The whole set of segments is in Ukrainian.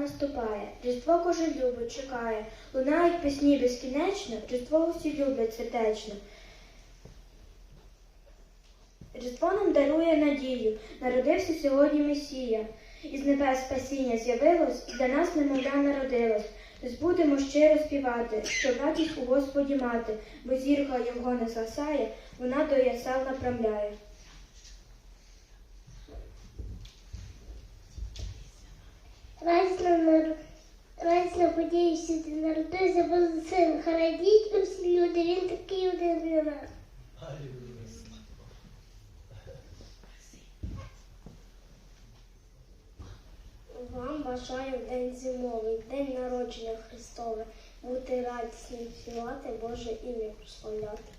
наступає, Різдво кожен любить, чекає, лунають пісні безкінечно, Різдво усі люблять сердечно. Різдво нам дарує надію, народився сьогодні Месія. Із небес спасіння з'явилось, і для нас немовля народилось. Тож будемо щиро співати, щоб радість у Господі мати, бо зірка його не згасає, вона до ясел направляє. Радісно радісно події всюди народився Божий син. Радіть усі люди, він такий один для нас. Вам бажаю день зимовий, день народження Христове, бути радісним, співати Боже ім'я прославляти.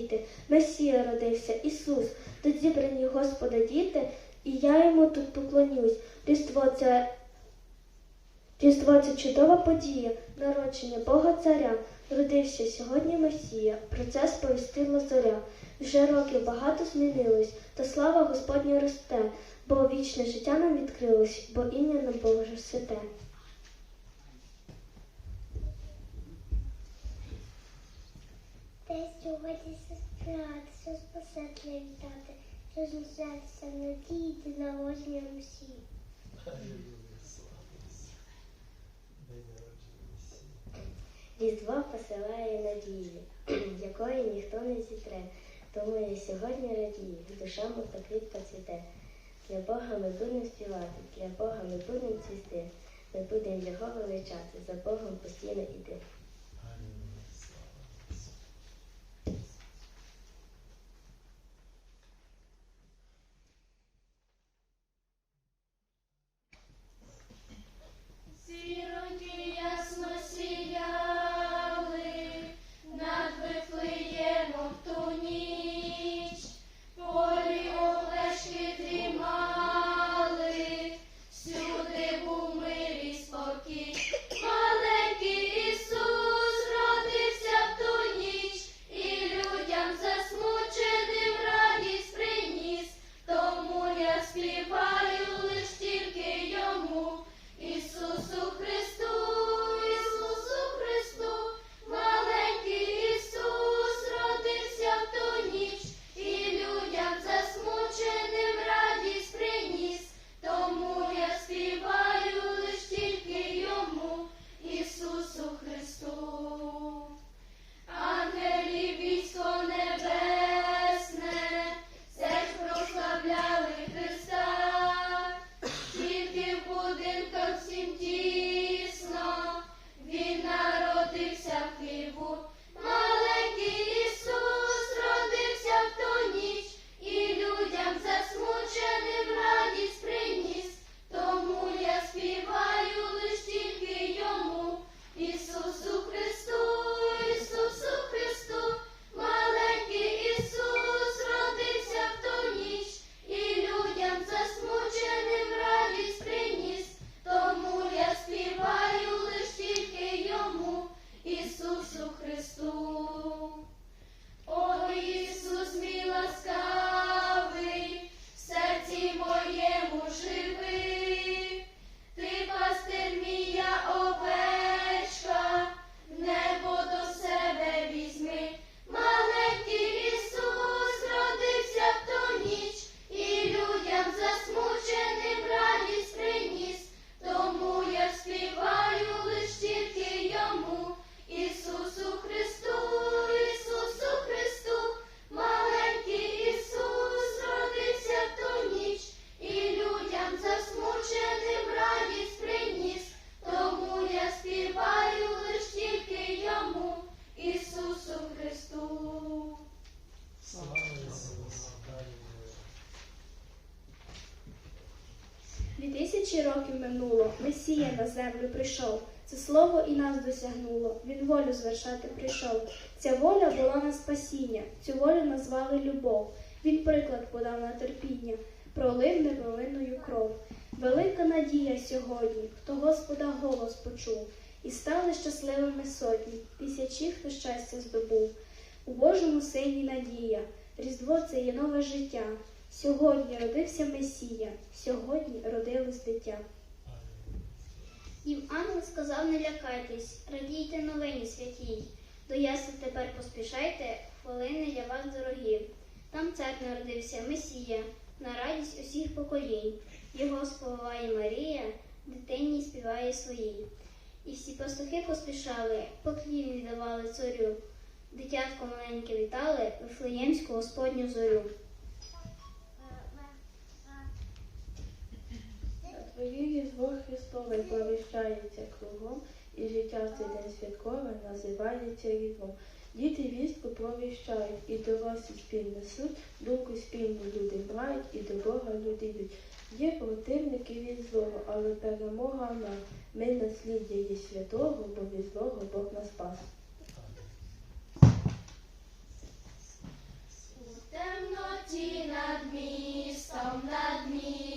Радіти. Месія родився, Ісус, тут зібрані Господа діти, і я йому тут поклонюсь. Різдво це Різдво це чудова подія, народження Бога Царя. Родився сьогодні Месія, про це сповістила зоря. Вже роки багато змінилось, та слава Господня росте, бо вічне життя нам відкрилось, бо ім'я на Боже святе. Те сьогодні сестра, все спасателя вітати, що знущатися надії Господу. День народження Месії. Різдво посилає надії, якої ніхто не зітре. Тому я сьогодні радію, душа мов та квітка цвіте. Для Бога ми будемо співати, для Бога ми будемо цвісти. Ми будемо його величати, за Богом постійно іти. Тисячі Месія на землю прийшов. Це слово і нас досягнуло. Він волю звершати прийшов. Ця воля була на спасіння, цю волю назвали любов. Він приклад подав на терпіння, пролив неповинною кров. Велика надія сьогодні, хто Господа голос почув, і стали щасливими сотні, тисячі, хто щастя здобув. У Божому сині надія, Різдво це є нове життя. Сьогодні родився Месія, сьогодні родилось дитя. Їм ангел сказав, не лякайтесь, радійте новині святій. До ясел тепер поспішайте, хвилини для вас дорогі. Там цар народився Месія, на радість усіх поколінь. Його сповиває Марія, дитині співає своїй. І всі пастухи поспішали, поклін віддавали царю. Дитятко маленьке вітали, Вифлеємську Господню зорю. Твоєї Різдво Христове повіщається кругом, і життя в цей день святкове називається різдвом. Діти вістку провіщають, і дорослі спіль несуть, думку спільну люди мають, і до Бога люди йдуть. Є противники від злого, але перемога нам. Ми насліддя є святого, бо від злого Бог нас спас. У темноті над містом, над містом,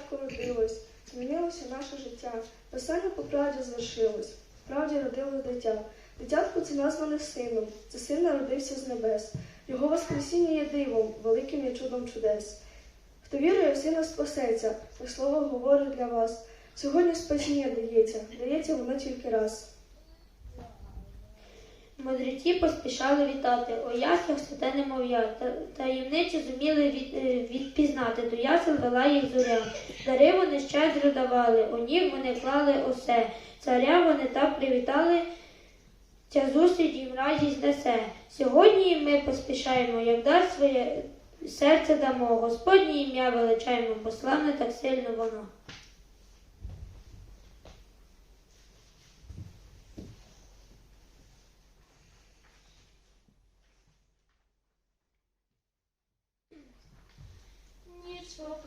яслах родилось, змінилося наше життя. Писання по правді звершилось, в правді родилось дитя. Дитятко це назване сином, це син народився з небес. Його воскресіння є дивом, великим є чудом чудес. Хто вірує в сина спасеться, і слово говорить для вас. Сьогодні спасіння дається, дається воно тільки раз. Мудреці поспішали вітати, о яслях святе немов'я, та таємниці зуміли від, е, відпізнати, до ясел вела їх зоря. Дари вони щедро давали, у ніг вони клали усе. Царя вони так привітали, ця зустріч їм радість несе. Сьогодні ми поспішаємо, як дар своє серце дамо, Господнє ім'я величаємо, бо славне так сильно воно. Well,